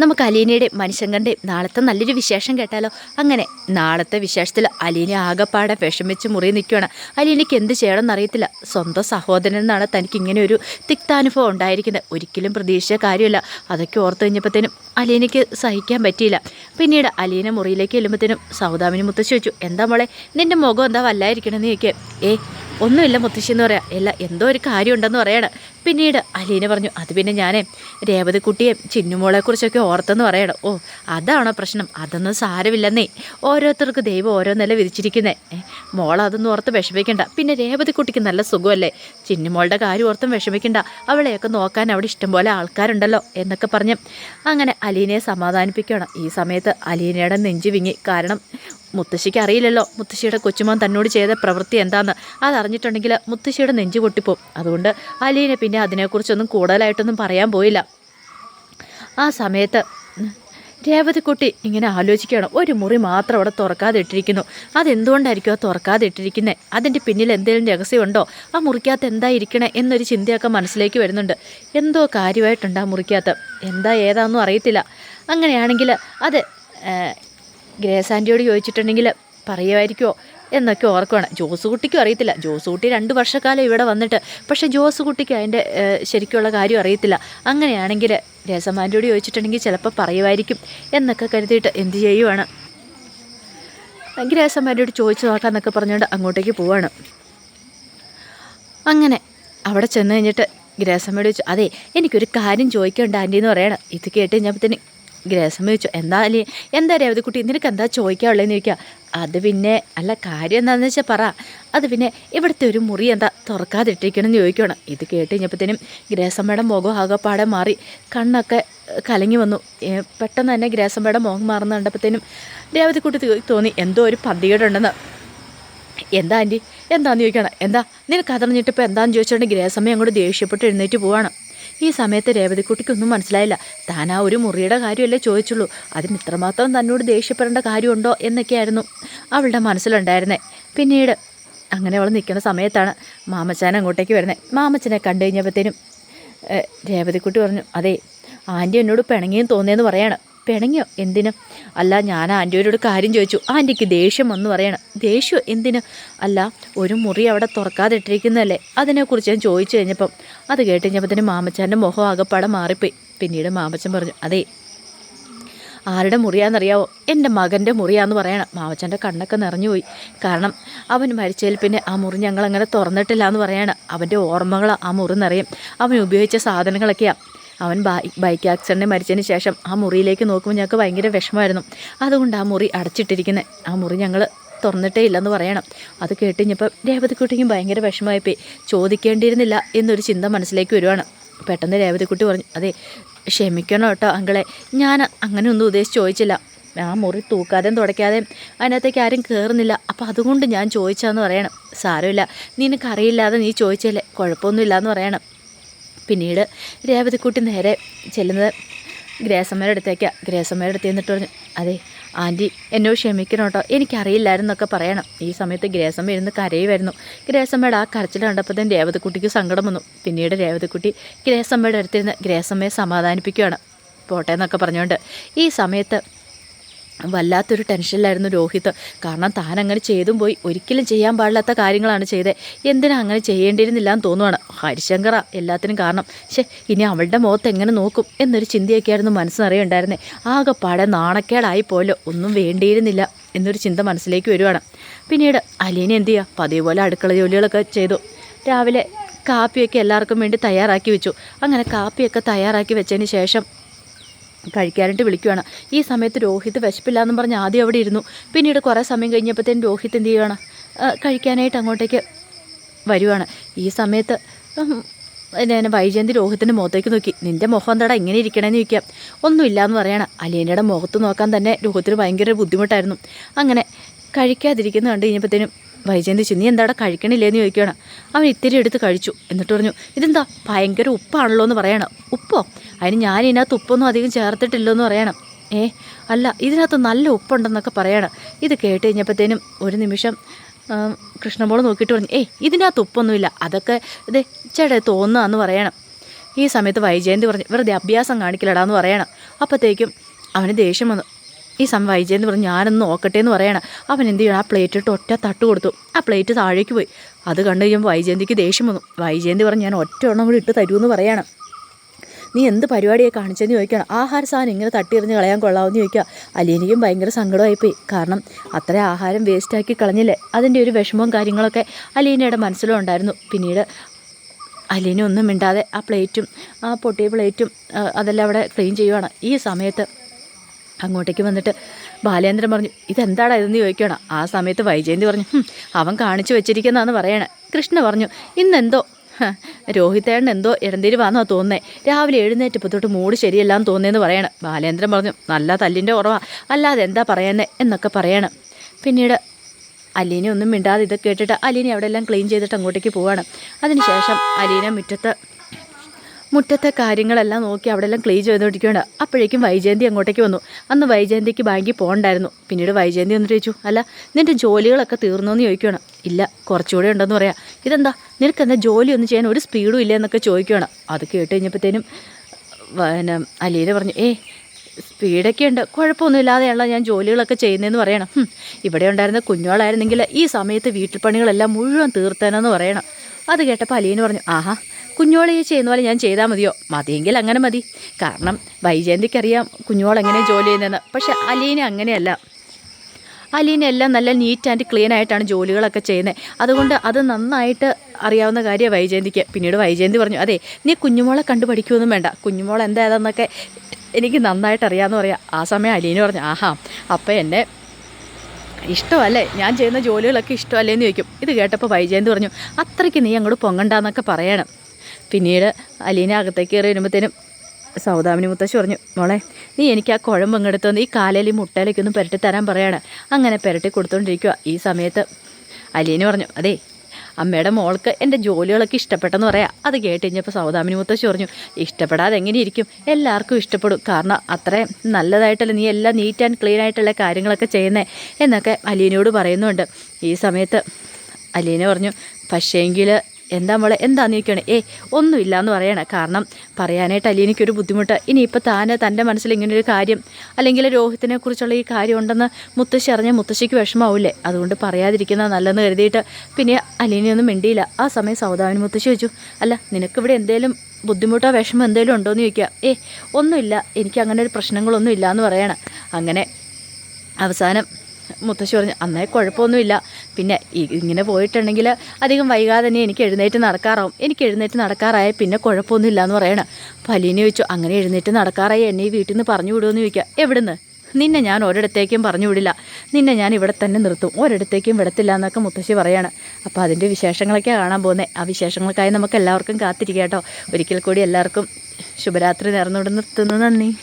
നമുക്ക് അലീനയുടെ മനുഷ്യങ്കന്റെയും നാളത്തെ നല്ലൊരു വിശേഷം കേട്ടാലോ? അങ്ങനെ നാളത്തെ വിശേഷത്തിൽ അലീന ആകെപ്പാടെ വിഷമിച്ച് മുറി നിൽക്കുകയാണ് അലീനയ്ക്ക് എന്ത് ചെയ്യണമെന്ന് അറിയത്തില്ല. സ്വന്തം സഹോദരൻ എന്നാണ് തനിക്ക് ഇങ്ങനെ ഒരു തിക്താനുഭവം ഉണ്ടായിരിക്കുന്നത്. ഒരിക്കലും പ്രതീക്ഷിച്ച കാര്യമില്ല. അതൊക്കെ ഓർത്ത് കഴിഞ്ഞപ്പോഴത്തേനും അലീനയ്ക്ക് സഹിക്കാൻ പറ്റിയില്ല. പിന്നീട് അലീന മുറിയിലേക്ക് ചെല്ലുമ്പോഴത്തേനും സൗദാമിനി മുത്തശ്ശി വെച്ചു എന്താ മോളെ നിന്റെ മുഖം എന്താ വല്ലായിരിക്കണമെന്ന് ചോദിക്കുക. ഏ ഒന്നുമില്ല മുത്തശ്ശി എന്ന് പറയാം. അല്ല എന്തോ ഒരു കാര്യമുണ്ടെന്ന് പറയണം. പിന്നീട് അലീന പറഞ്ഞു അത് പിന്നെ ഞാനേ രേവതിക്കുട്ടിയെ ചിന്നുമോളെക്കുറിച്ചൊക്കെ ഓർത്തെന്ന് പറയണം. ഓ അതാണോ പ്രശ്നം? അതൊന്നും സാരമില്ലെന്നേ. ഓരോരുത്തർക്ക് ദൈവം ഓരോന്നല്ല വിരിച്ചിരിക്കുന്നേ ഏ, മോൾ അതൊന്നും ഓർത്ത് വിഷമിക്കണ്ട. പിന്നെ രേവതി രേവതിക്കുട്ടിക്ക് നല്ല സുഖമല്ലേ? ചിന്നിമോളുടെ കാര്യം ഓർത്തും വിഷമിക്കണ്ട. അവളെയൊക്കെ നോക്കാൻ അവിടെ ഇഷ്ടംപോലെ ആൾക്കാരുണ്ടല്ലോ എന്നൊക്കെ പറഞ്ഞു അങ്ങനെ അലീനയെ സമാധാനിപ്പിക്കണം. ഈ സമയത്ത് അലീനയുടെ നെഞ്ചു വിങ്ങി. കാരണം മുത്തശ്ശിക്ക് അറിയില്ലല്ലോ മുത്തശ്ശിയുടെ കൊച്ചുമോൻ തന്നോട് ചെയ്ത പ്രവൃത്തി എന്താന്ന്. അതറിഞ്ഞിട്ടുണ്ടെങ്കിൽ മുത്തശ്ശിയുടെ നെഞ്ചു പൊട്ടിപ്പോവും. അതുകൊണ്ട് അലീന പിന്നെ അതിനെക്കുറിച്ചൊന്നും കൂടുതലായിട്ടൊന്നും പറയാൻ പോയില്ല. ആ സമയത്ത് രേവതിക്കുട്ടി ഇങ്ങനെ ആലോചിക്കുകയാണ്. ഒരു മുറി മാത്രം അവിടെ തുറക്കാതെ ഇട്ടിരിക്കുന്നു. അതെന്തുകൊണ്ടായിരിക്കും ആ തുറക്കാതെ ഇട്ടിരിക്കുന്നത് അതിന്റെ പിന്നിൽ എന്തെങ്കിലും രഹസ്യമുണ്ടോ? ആ മുറിക്കകത്ത് എന്താ ഇരിക്കണേ എന്നൊരു ചിന്തയൊക്കെ മനസ്സിലേക്ക് വരുന്നുണ്ട്. എന്തോ കാര്യമായിട്ടുണ്ട് ആ മുറിക്കകത്ത്. എന്താ ഏതാണെന്നും അറിയത്തില്ല. അങ്ങനെയാണെങ്കിൽ അത് ഗ്രേസാന്റിയോട് ചോദിച്ചിട്ടുണ്ടെങ്കിൽ പറയുമായിരിക്കുമോ എന്നൊക്കെ ഓർക്കുവാണ്. ജോസ് കുട്ടിക്കും അറിയത്തില്ല. ജോസ് കുട്ടി രണ്ട് വർഷക്കാലം ഇവിടെ വന്നിട്ട്. പക്ഷേ ജോസ് കുട്ടിക്ക് അതിന്റെ ശരിക്കുള്ള കാര്യം അറിയത്തില്ല. അങ്ങനെയാണെങ്കിൽ രസമാന്റെയോട് ചോദിച്ചിട്ടുണ്ടെങ്കിൽ ചിലപ്പോൾ പറയുമായിരിക്കും എന്നൊക്കെ കരുതിയിട്ട് എന്ത് ചെയ്യുവാണ്. ഗ്രേസന്മാരോട് ചോദിച്ചു നോക്കാമെന്നൊക്കെ പറഞ്ഞുകൊണ്ട് അങ്ങോട്ടേക്ക് പോവാണ്. അങ്ങനെ അവിടെ ചെന്ന് കഴിഞ്ഞിട്ട് ഗ്രേസമ്മയോട് ചോദിച്ചു അതെ എനിക്കൊരു കാര്യം ചോദിക്കണ്ട ആന്റി എന്ന് പറയണം. ഇത് കേട്ട് കഴിഞ്ഞപ്പോഴത്തേന് ഗ്രേസമ്മ ചോദിച്ചു എന്താ അല്ലേ എന്താ രേവതിക്കുട്ടി നിനക്ക് എന്താ ചോദിക്കാനുള്ളതെന്ന് ചോദിക്കുക. അത് പിന്നെ അല്ല കാര്യം എന്താണെന്ന് വെച്ചാൽ പറ. അത് പിന്നെ ഇവിടുത്തെ ഒരു മുറി എന്താ തുറക്കാതിട്ടിരിക്കണം എന്ന് ചോദിക്കണം ഇത് കേട്ട് കഴിഞ്ഞപ്പോഴത്തേനും ഗ്രേസമ്മയുടെ മുഖം ആകെപ്പാടെ മാറി. കണ്ണൊക്കെ കലങ്ങി വന്നു. പെട്ടെന്ന് തന്നെ ഗ്രേസമ്മയുടെ മുഖം മാറുന്ന കണ്ടപ്പോഴത്തേനും രേവതിക്കുട്ടി കുട്ടി തോന്നി എന്തോ ഒരു പന്തികേടുണ്ടെന്ന്. എന്താ ആന്റി? എന്താന്ന് ചോദിക്കണം എന്താ? നിനക്ക് അതറിഞ്ഞിട്ട് ഇപ്പോൾ എന്താന്ന് ചോദിച്ചിട്ടുണ്ടെങ്കിൽ ഗ്രഹസമയം അങ്ങോട്ട് ദേഷ്യപ്പെട്ട് എഴുന്നേറ്റ് പോവാണ്. ഈ സമയത്ത് രേവതിക്കുട്ടിക്കൊന്നും മനസ്സിലായില്ല. താൻ ആ ഒരു മുറിയുടെ കാര്യമല്ലേ ചോദിച്ചുള്ളൂ. അതിന് ഇത്രമാത്രം തന്നോട് ദേഷ്യപ്പെടേണ്ട കാര്യമുണ്ടോ എന്നൊക്കെയായിരുന്നു അവളുടെ മനസ്സിലുണ്ടായിരുന്നേ. പിന്നീട് അങ്ങനെ അവൾ നിൽക്കുന്ന സമയത്താണ് മാമച്ചാൻ അങ്ങോട്ടേക്ക് വരുന്നത് മാമച്ചനെ കണ്ടു കഴിഞ്ഞപ്പോഴത്തേനും രേവതിക്കുട്ടി പറഞ്ഞു അതെ ആന്റി എന്നോട് പിണങ്ങിയും തോന്നിയെന്ന് പറയാണ്. പിണങ്ങിയോ? എന്തിന്? അല്ല ഞാൻ ആന്റിയോരോട് കാര്യം ചോദിച്ചു. ആന്റിക്ക് ദേഷ്യം വന്നു പറയണം. ദേഷ്യം? എന്തിന്? അല്ല ഒരു മുറി അവിടെ തുറക്കാതെ ഇട്ടിരിക്കുന്നതല്ലേ അതിനെക്കുറിച്ച് ഞാൻ ചോദിച്ചു കഴിഞ്ഞപ്പം അത് കേട്ട് കഴിഞ്ഞപ്പത്തിന് മാമച്ചാന്റെ മുഖം ആകെപ്പാടെ മാറിപ്പോയി. പിന്നീട് മാമച്ചൻ പറഞ്ഞു അതെ ആരുടെ മുറിയാണെന്നറിയാവോ എന്റെ മകന്റെ മുറിയാന്ന് പറയണം. മാമച്ചന്റെ കണ്ണൊക്കെ നിറഞ്ഞുപോയി. കാരണം അവൻ മരിച്ചതിൽ പിന്നെ ആ മുറി ഞങ്ങളങ്ങനെ തുറന്നിട്ടില്ല എന്ന് പറയാണ്. അവന്റെ ഓർമ്മകൾ ആ മുറി നിറയും. അവൻ ഉപയോഗിച്ച സാധനങ്ങളൊക്കെയാണ് അവൻ ബൈക്ക് ആക്സിഡന്റ് മരിച്ചതിന് ശേഷം ആ മുറിയിലേക്ക് നോക്കുമ്പോൾ ഞങ്ങൾക്ക് ഭയങ്കര വിഷമമായിരുന്നു. അതുകൊണ്ട് ആ മുറി അടച്ചിട്ടിരിക്കുന്നത് ആ മുറി ഞങ്ങൾ തുറന്നിട്ടേ ഇല്ലെന്ന് പറയണം. അത് കേട്ട് കഴിഞ്ഞപ്പോൾ രേവതിക്കുട്ടിക്കും ഭയങ്കര വിഷമമായിപ്പോയി. ചോദിക്കേണ്ടിയിരുന്നില്ല എന്നൊരു ചിന്ത മനസ്സിലേക്ക് വരുവാണ്. പെട്ടെന്ന് രേവതിക്കുട്ടി പറഞ്ഞു അതെ ക്ഷമിക്കണം കേട്ടോ അങ്കളെ. ഞാൻ അങ്ങനെ ഒന്നും ഉദ്ദേശിച്ച് ചോദിച്ചില്ല. ആ മുറി തൂക്കാതെയും തുടയ്ക്കാതെയും അതിനകത്തേക്ക് ആരും കയറുന്നില്ല അപ്പോൾ അതുകൊണ്ട് ഞാൻ ചോദിച്ചാന്ന് പറയണം. സാരമില്ല. നിനക്കറിയില്ലാതെ നീ ചോദിച്ചല്ലേ കുഴപ്പമൊന്നുമില്ല എന്ന് പറയണം. പിന്നീട് രേവതിക്കുട്ടി നേരെ ചെല്ലുന്നത് ഗ്രേസമ്മയുടെ അടുത്തേക്കാണ് ഗ്രേസമ്മയുടെ അടുത്ത് ചെന്നിട്ട് പറഞ്ഞു അതെ ആന്റി എന്നോട് ക്ഷമിക്കണം കേട്ടോ. എനിക്കറിയില്ലായിരുന്നൊക്കെ പറയണം. ഈ സമയത്ത് ഗ്രേസമ്മ ഇരുന്ന് കരയുമായിരുന്നു. ഗ്രേസമ്മയുടെ ആ കരച്ചിൽ കണ്ടപ്പോഴത്തേനും രേവതിക്കുട്ടിക്ക് സങ്കടം വന്നു. പിന്നീട് രേവതിക്കുട്ടി ഗ്രേസമ്മയുടെ അടുത്തിരുന്ന് ഗ്രേസമ്മയെ സമാധാനിപ്പിക്കുകയാണ് പോട്ടെ എന്നൊക്കെ പറഞ്ഞുകൊണ്ട് ഈ സമയത്ത് വല്ലാത്തൊരു ടെൻഷനിലായിരുന്നു രോഹിത്. കാരണം താൻ അങ്ങനെ ചെയ്തും പോയി. ഒരിക്കലും ചെയ്യാൻ പാടില്ലാത്ത കാര്യങ്ങളാണ് ചെയ്തത് എന്തിനാ അങ്ങനെ ചെയ്യേണ്ടിയിരുന്നില്ല എന്ന് തോന്നുവാണ്. ഹരിശങ്കറ എല്ലാത്തിനും കാരണം. ശേ ഇനി അവളുടെ മുഖത്ത് എങ്ങനെ നോക്കും എന്നൊരു ചിന്തയൊക്കെയായിരുന്നു മനസ്സിനറിയുണ്ടായിരുന്നേ. ആകെപ്പാടെ നാണക്കേടായി പോലോ ഒന്നും വേണ്ടിയിരുന്നില്ല എന്നൊരു ചിന്ത മനസ്സിലേക്ക് വരുവാണ്. പിന്നീട് അലീന എന്ത് ചെയ്യുക പതിവ് പോലെ അടുക്കള ജോലികളൊക്കെ ചെയ്തു. രാവിലെ കാപ്പിയൊക്കെ എല്ലാവർക്കും വേണ്ടി തയ്യാറാക്കി വെച്ചു. അങ്ങനെ കാപ്പിയൊക്കെ തയ്യാറാക്കി വെച്ചതിന് ശേഷം കഴിക്കാനായിട്ട് വിളിക്കുവാണ്. ഈ സമയത്ത് രോഹിത് വിശപ്പില്ലാന്നും പറഞ്ഞ് ആദ്യം അവിടെ ഇരുന്നു. പിന്നീട് കുറേ സമയം കഴിഞ്ഞപ്പോഴത്തേനും രോഹിത് എന്ത് ചെയ്യുകയാണ് കഴിക്കാനായിട്ട് അങ്ങോട്ടേക്ക് വരുവാണ്. ഈ സമയത്ത് എന്നെ വൈജയന്തി രോഹിത്തിന്റെ മുഖത്തേക്ക് നോക്കി. നിന്റെ മുഖം എന്താടാ ഇങ്ങനെ ഇരിക്കണമെന്ന് ചോദിക്കാം ഒന്നുമില്ല എന്ന് പറയണം. അലീനയുടെ മുഖത്ത് നോക്കാൻ തന്നെ രോഹിത്തിന് ഭയങ്കര ബുദ്ധിമുട്ടായിരുന്നു. അങ്ങനെ കഴിക്കാതിരിക്കുന്ന കണ്ട് കഴിഞ്ഞപ്പോഴത്തേനും വൈജയന്തി ചോദിച്ചു നീ എന്താടാ കഴിക്കണില്ലേന്ന് ചോദിക്കുകയാണ് അവൻ ഇത്തിരി എടുത്ത് കഴിച്ചു. എന്നിട്ട് പറഞ്ഞു ഇതെന്താ ഭയങ്കര ഉപ്പാണല്ലോ എന്ന് പറയണം. ഉപ്പോ? അതിന് ഞാൻ ഇതിനകത്ത് ഉപ്പൊന്നും അധികം ചേർത്തിട്ടില്ലെന്ന് പറയണം. ഏ അല്ല ഇതിനകത്ത് നല്ല ഉപ്പുണ്ടെന്നൊക്കെ പറയണം. ഇത് കേട്ട് കഴിഞ്ഞപ്പോഴത്തേനും ഒരു നിമിഷം കൃഷ്ണമോൾ നോക്കിയിട്ട് പറഞ്ഞു ഏ ഇതിനകത്ത് ഉപ്പൊന്നുമില്ല. അതൊക്കെ ഇത് ചേട്ടാ തോന്നുകയെന്ന് പറയണം. ഈ സമയത്ത് വൈജയന്തി പറഞ്ഞു വെറുതെ അഭ്യാസം കാണിക്കലടാന്ന് പറയണം. അപ്പോഴത്തേക്കും അവന് ദേഷ്യം വന്നു. ഈ സമയം വൈജയെന്ന് പറഞ്ഞ് ഞാനൊന്ന് നോക്കട്ടെ എന്ന് പറയണം. അവൻ എന്ത് ചെയ്യണം? ആ പ്ലേറ്റ് ഇട്ട് ഒറ്റ തട്ട് കൊടുത്തു. ആ പ്ലേറ്റ് താഴേക്ക് പോയി. അത് കണ്ടു കഴിയുമ്പോൾ വൈജയന്തിക്ക് ദേഷ്യം വന്നു. വൈജയന്തി പറഞ്ഞ് ഞാൻ ഒറ്റ എണ്ണം കൂടി ഇട്ട് തരുമെന്ന് പറയണം. നീ എന്ത് പരിപാടിയെ കാണിച്ചെന്ന് ചോദിക്കണം. ആഹാര സാധനം ഇങ്ങനെ തട്ടിയെറിഞ്ഞ് കളയാൻ കൊള്ളാമെന്ന് ചോദിക്കുക അലീനയ്ക്കും ഭയങ്കര സങ്കടമായിപ്പോയി. കാരണം അത്ര ആഹാരം വേസ്റ്റാക്കി കളഞ്ഞില്ലേ? അതിന്റെ ഒരു വിഷമവും കാര്യങ്ങളൊക്കെ അലീനയുടെ മനസ്സിലും ഉണ്ടായിരുന്നു. പിന്നീട് അലീന ഒന്നും മിണ്ടാതെ ആ പ്ലേറ്റും ആ പൊട്ടിയ പ്ലേറ്റും അതെല്ലാം അവിടെ ക്ലീൻ ചെയ്യുവാണ്. ഈ സമയത്ത് അങ്ങോട്ടേക്ക് വന്നിട്ട് ബാലേന്ദ്രൻ പറഞ്ഞു ഇതെന്താടാ ഇതെന്ന് ചോദിക്കണം ആ സമയത്ത് വൈജയന്തി പറഞ്ഞു അവൻ കാണിച്ചു വെച്ചിരിക്കുന്നതെന്ന് പറയണേ. കൃഷ്ണ പറഞ്ഞു ഇന്നെന്തോ? ഹ, രോഹിതേട്ടൻ എന്തോ ഇടന്തിരി വന്നോ തോന്നേ രാവിലെ എഴുന്നേറ്റപ്പോൾ തൊട്ട് മൂട് ശരിയല്ലാന്ന് തോന്നിയെന്ന് പറയണം. ബാലേന്ദ്രൻ പറഞ്ഞു നല്ല തല്ലിന്റെ കുറവാ. അല്ലാതെ എന്താ പറയുന്നേ? എന്നൊക്കെ പറയണം. പിന്നീട് അലീനെ ഒന്നും മിണ്ടാതെ ഇതൊക്കെ കേട്ടിട്ട് അലീനെ അവിടെ എല്ലാം ക്ലീൻ ചെയ്തിട്ട് അങ്ങോട്ടേക്ക് പോവാണ്. അതിനുശേഷം അലീന മുറ്റത്ത് മുറ്റത്തെ കാര്യങ്ങളെല്ലാം നോക്കി അവിടെ എല്ലാം ക്ലീൻ ചെയ്തുകൊണ്ടിരിക്കുകയാണ്. അപ്പോഴേക്കും വൈജയന്തി അങ്ങോട്ടേക്ക് വന്നു. അന്ന് വൈജയന്തിക്ക് ബാങ്കിൽ പോകണ്ടായിരുന്നു. പിന്നീട് വൈജയന്തി വന്നിട്ട് ചോദിച്ചു അല്ല നിന്റെ ജോലികളൊക്കെ തീർന്നു എന്ന് ചോദിക്കുകയാണ്. ഇല്ല കുറച്ചുകൂടെ ഉണ്ടെന്ന് പറയാം. ഇതെന്താ? നിനക്ക് എന്താ ജോലിയൊന്നും ചെയ്യാൻ ഒരു സ്പീഡും ഇല്ല എന്നൊക്കെ ചോദിക്കുകയാണ്. അത് കേട്ട് കഴിഞ്ഞപ്പോഴത്തേനും പിന്നെ അലീന പറഞ്ഞു ഏ സ്പീഡൊക്കെ ഉണ്ട്. കുഴപ്പമൊന്നുമില്ലാതെയുള്ള ഞാൻ ജോലികളൊക്കെ ചെയ്യുന്നതെന്ന് പറയണം. ഇവിടെ ഉണ്ടായിരുന്ന കുഞ്ഞോളായിരുന്നെങ്കിൽ ഈ സമയത്ത് വീട്ടിൽ പണികളെല്ലാം മുഴുവൻ തീർത്തേനെന്ന് പറയണം. അത് കേട്ടപ്പോൾ അലീന പറഞ്ഞു ആഹാ കുഞ്ഞോളെ ചെയ്യുന്ന പോലെ ഞാൻ ചെയ്താൽ മതിയോ? മതിയെങ്കിൽ അങ്ങനെ മതി. കാരണം വൈജയന്തിക്കറിയാം കുഞ്ഞോൾ എങ്ങനെ ജോലി ചെയ്യുന്നതെന്ന്. പക്ഷെ അലീന അങ്ങനെയല്ല. അലീന എല്ലാം നല്ല നീറ്റ് ആൻഡ് ക്ലീൻ ആയിട്ടാണ് ജോലികളൊക്കെ ചെയ്യുന്നത്. അതുകൊണ്ട് അത് നന്നായിട്ട് അറിയാവുന്ന കാര്യം വൈജയന്തിക്ക്. പിന്നീട് വൈജയന്തി പറഞ്ഞു അതെ നീ കുഞ്ഞുമോളെ കണ്ടു പഠിക്കുമൊന്നും വേണ്ട. കുഞ്ഞുമോൾ എന്തായതെന്നൊക്കെ എനിക്ക് നന്നായിട്ട് അറിയാമെന്ന് പറയാം. ആ സമയം അലീന പറഞ്ഞു ആഹാ അപ്പം എന്നെ ഇഷ്ടമല്ലേ? ഞാൻ ചെയ്യുന്ന ജോലികളൊക്കെ ഇഷ്ടമല്ലേ എന്ന് ചോദിക്കും. ഇത് കേട്ടപ്പോൾ വൈജയന്തി പറഞ്ഞു അത്രയ്ക്ക് നീ അങ്ങോട്ട് പൊങ്ങണ്ടെന്നൊക്കെ പറയണം. പിന്നീട് അലീന അകത്തേക്ക് കയറി വരുമ്പോഴത്തേനും സൗദാമിനി മുത്തശ്ശി പറഞ്ഞു മോളെ നീ എനിക്ക് ആ കുഴമ്പ് അങ്ങെടുത്ത് നീ ഈ കാലയിൽ മുട്ടയിലേക്ക് ഒന്ന് പുരട്ടി തരാൻ പറയാണ്. അങ്ങനെ പുരട്ടി കൊടുത്തോണ്ടിരിക്കുക ഈ സമയത്ത്. അലീന പറഞ്ഞു അതെ അമ്മയുടെ മോൾക്ക് എന്റെ ജോലികളൊക്കെ ഇഷ്ടപ്പെട്ടെന്ന് പറയാം. അത് കേട്ട് കഴിഞ്ഞപ്പോൾ സൗദാമിനി മുത്തശ്ശി പറഞ്ഞു ഇഷ്ടപ്പെടാതെ എങ്ങനെ ഇരിക്കും എല്ലാവർക്കും ഇഷ്ടപ്പെടും. കാരണം അത്രയും നല്ലതായിട്ടല്ല നീ എല്ലാം നീറ്റ് ആൻഡ് ക്ലീൻ ആയിട്ടുള്ള കാര്യങ്ങളൊക്കെ ചെയ്യുന്നേ. എന്നൊക്കെ അലീനയോട് പറയുന്നുണ്ട്. ഈ സമയത്ത് അലീന പറഞ്ഞു പക്ഷേങ്കിൽ എന്താ മോളെ? എന്താന്ന് ചോദിക്കുകയാണ് ഏ ഒന്നുമില്ല എന്ന് പറയണം. കാരണം പറയാനായിട്ട് അലീനയ്ക്കൊരു ബുദ്ധിമുട്ട്. ഇനിയിപ്പോൾ താന് തന്റെ മനസ്സിൽ ഇങ്ങനൊരു കാര്യം അല്ലെങ്കിൽ രോഹിത്തിനെ കുറിച്ചുള്ള ഈ കാര്യം ഉണ്ടെന്ന് മുത്തശ്ശി അറിഞ്ഞാൽ മുത്തശ്ശിക്ക് വിഷമാവില്ലേ? അതുകൊണ്ട് പറയാതിരിക്കുന്നത് നല്ലെന്ന് കരുതിയിട്ട് പിന്നെ അലീനയൊന്നും മിണ്ടിയില്ല. ആ സമയം സൗദാവിന് മുത്തശ്ശി വെച്ചു അല്ല നിനക്കിവിടെ എന്തേലും ബുദ്ധിമുട്ടോ വിഷമം എന്തേലും ഉണ്ടോ എന്ന് ചോദിക്കുക ഏ ഒന്നുമില്ല. എനിക്ക് അങ്ങനെ ഒരു പ്രശ്നങ്ങളൊന്നും ഇല്ല എന്ന് പറയണം. അങ്ങനെ അവസാനം മുത്തശ്ശി പറഞ്ഞു അന്നേ കുഴപ്പമൊന്നുമില്ല. പിന്നെ ഇങ്ങനെ പോയിട്ടുണ്ടെങ്കിൽ അധികം വൈകാതെ തന്നെ എനിക്ക് എഴുന്നേറ്റ് നടക്കാറാവും. എനിക്ക് എഴുന്നേറ്റ് നടക്കാറായ പിന്നെ കുഴപ്പമൊന്നുമില്ല എന്ന് പറയണം. പലീനെ ചോദിച്ചു അങ്ങനെ എഴുന്നേറ്റ് നടക്കാറായി എന്നെ ഈ വീട്ടിൽ നിന്ന് പറഞ്ഞു വിടുമെന്ന് ചോദിക്കുക എവിടുന്ന്? നിന്നെ ഞാൻ ഒരിടത്തേക്കും പറഞ്ഞു വിടില്ല. നിന്നെ ഞാൻ ഇവിടെ തന്നെ നിർത്തും. ഒരിടത്തേക്കും വിടത്തില്ല എന്നൊക്കെ മുത്തശ്ശി പറയാണ്. അപ്പോൾ അതിന്റെ വിശേഷങ്ങളൊക്കെ കാണാൻ പോകുന്നത് ആ വിശേഷങ്ങൾക്കായി നമുക്ക് എല്ലാവർക്കും കാത്തിരിക്കാം കേട്ടോ. ഒരിക്കൽ കൂടി എല്ലാവർക്കും ശുഭരാത്രി നേർന്നുകൊണ്ട് നിർത്തുന്നു. നന്ദി.